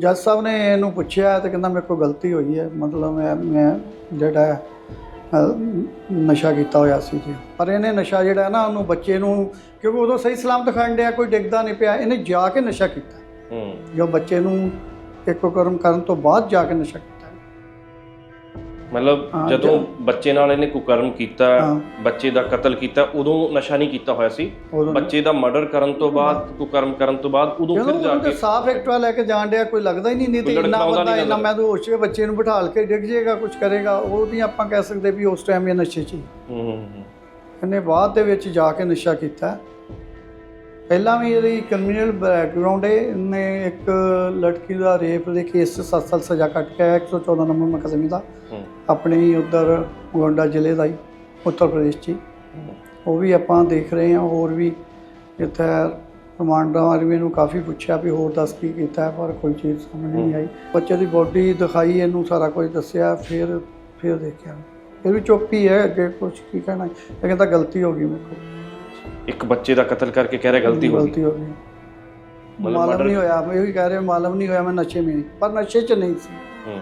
ਜੱਜ ਸਾਹਿਬ ਨੇ ਇਹਨੂੰ ਪੁੱਛਿਆ ਤੇ ਕਹਿੰਦਾ ਮੇਰੇ ਕੋਲ ਗਲਤੀ ਹੋਈ ਹੈ ਮਤਲਬ ਮੈਂ ਮੈਂ ਜਿਹੜਾ ਨਸ਼ਾ ਕੀਤਾ ਹੋਇਆ ਸੀ ਜੀ। ਪਰ ਇਹਨੇ ਨਸ਼ਾ ਜਿਹੜਾ ਨਾ ਉਹਨੂੰ ਬੱਚੇ ਨੂੰ ਕਿਉਂਕਿ ਉਦੋਂ ਸਹੀ ਸਲਾਮ ਦਿਖਾਣ ਡਿਆ ਕੋਈ ਡਿੱਗਦਾ ਨਹੀਂ ਪਿਆ ਇਹਨੇ ਜਾ ਕੇ ਨਸ਼ਾ ਕੀਤਾ। ਹੂੰ। ਜੋ ਬੱਚੇ ਨੂੰ ਇੱਕੋ ਕਰਮ ਕਰਨ ਤੋਂ ਬਾਅਦ ਜਾ ਕੇ ਨਸ਼ਾ ਮਤਲਬ ਹਾਂ, ਜਦੋਂ ਬੱਚੇ ਨਾਲ ਇਹਨੇ ਕੁਕਰਮ ਕੀਤਾ ਹਾਂ। ਬੱਚੇ ਦਾ ਕਤਲ ਕੀਤਾ ਉਦੋਂ ਨਸ਼ਾ ਨਹੀਂ ਕੀਤਾ ਹੋਇਆ ਸੀ। ਉਦੋਂ ਬੱਚੇ ਦਾ ਮਰਡਰ ਕਰਨ ਤੋਂ ਬਾਅਦ ਕੁਕਰਮ ਕਰਨ ਤੋਂ ਬਾਅਦ ਉਦੋਂ ਫਿਰ ਜਾ ਕੇ ਸਾਫ਼ ਐਕਟਵਾ ਲੈ ਕੇ ਜਾਣ ਡਿਆ ਕੋਈ ਲੱਗਦਾ ਹੀ ਨਹੀਂ ਨਹੀਂ ਤੇ ਕੋਈ ਇੰਨਾ ਲੜਖੜਾਉਂਦਾ ਬੰਦਾ ਨਹੀਂ ਇੰਨਾ। ਮੈਂ ਤਾਂ ਹੋਸ਼ 'ਚ ਬੱਚੇ ਨੂੰ ਬਿਠਾਲ ਕੇ ਡਿੱਗ ਜਾਏਗਾ ਕੁਝ ਕਰੇਗਾ। ਉਹ ਨਹੀਂ ਆਪਾਂ ਕਹਿ ਸਕਦੇ ਵੀ ਉਸ ਟਾਈਮ ਇਹ ਨਸ਼ੇ 'ਚ ਹੂੰ, ਹੂੰ। ਇਹਨੇ ਬਾਅਦ ਦੇ ਵਿੱਚ ਜਾ ਕੇ ਨਸ਼ਾ ਕੀਤਾ। ਪਹਿਲਾਂ ਵੀ ਇਹਦੀ ਕ੍ਰਿਮੀਨਲ ਬੈਕਗ੍ਰਾਉਂਡ ਹੈ ਇਹਨੇ ਇੱਕ ਲੜਕੀ ਦਾ ਰੇਪ ਦੇ ਕੇਸ 'ਚ 7 ਸਾਲ ਸਜ਼ਾ ਕੱਟ ਕੇ ਆਇਆ 114 ਨੰਬਰ ਮੁਕੱਦਮੇ ਦਾ। ਆਪਣੇ ਹੀ ਉਧਰ ਗੋਂਡਾ ਜ਼ਿਲ੍ਹੇ ਦਾ ਹੀ ਉੱਤਰ ਪ੍ਰਦੇਸ਼ 'ਚ। ਉਹ ਵੀ ਆਪਾਂ ਦੇਖ ਰਹੇ ਹਾਂ ਹੋਰ ਵੀ ਇੱਥੇ ਵਾਲੇ ਵੀ ਇਹਨੂੰ ਕਾਫੀ ਪੁੱਛਿਆ ਵੀ ਹੋਰ ਦੱਸ ਕੀ ਕੀਤਾ ਪਰ ਕੋਈ ਚੀਜ਼ ਸਾਹਮਣੇ ਨਹੀਂ ਆਈ। ਬੱਚੇ ਦੀ ਬੋਡੀ ਦਿਖਾਈ ਇਹਨੂੰ ਸਾਰਾ ਕੁਝ ਦੱਸਿਆ ਫਿਰ ਫਿਰ ਦੇਖਿਆ। ਇਹ ਵੀ ਚੁੱਪ ਹੀ ਹੈ ਅੱਗੇ ਕੁਝ ਕੀ ਕਹਿਣਾ। ਇਹ ਕਹਿੰਦਾ ਗਲਤੀ ਹੋ ਗਈ ਮੇਰੇ ਕੋਲ। ਇੱਕ ਬੱਚੇ ਦਾ ਕਤਲ ਕਰਕੇ ਕਹਿ ਰਿਹਾ ਗਲਤੀ ਹੋ ਗਈ। ਗਲਤੀ ਹੋ ਗਈ। ਮਤਲਬ ਮਾਲਮ murder- ਨਹੀਂ ਹੋਇਆ ਮੈਂ ਉਹੀ ਕਹਿ ਰਿਹਾ ਮਾਲਮ ਨਹੀਂ ਹੋਇਆ ਮੈਂ ਨਸ਼ੇ ਮੇਂ ਪਰ ਨਸ਼ੇ 'ਚ ਨਹੀਂ ਸੀ। ਹੂੰ।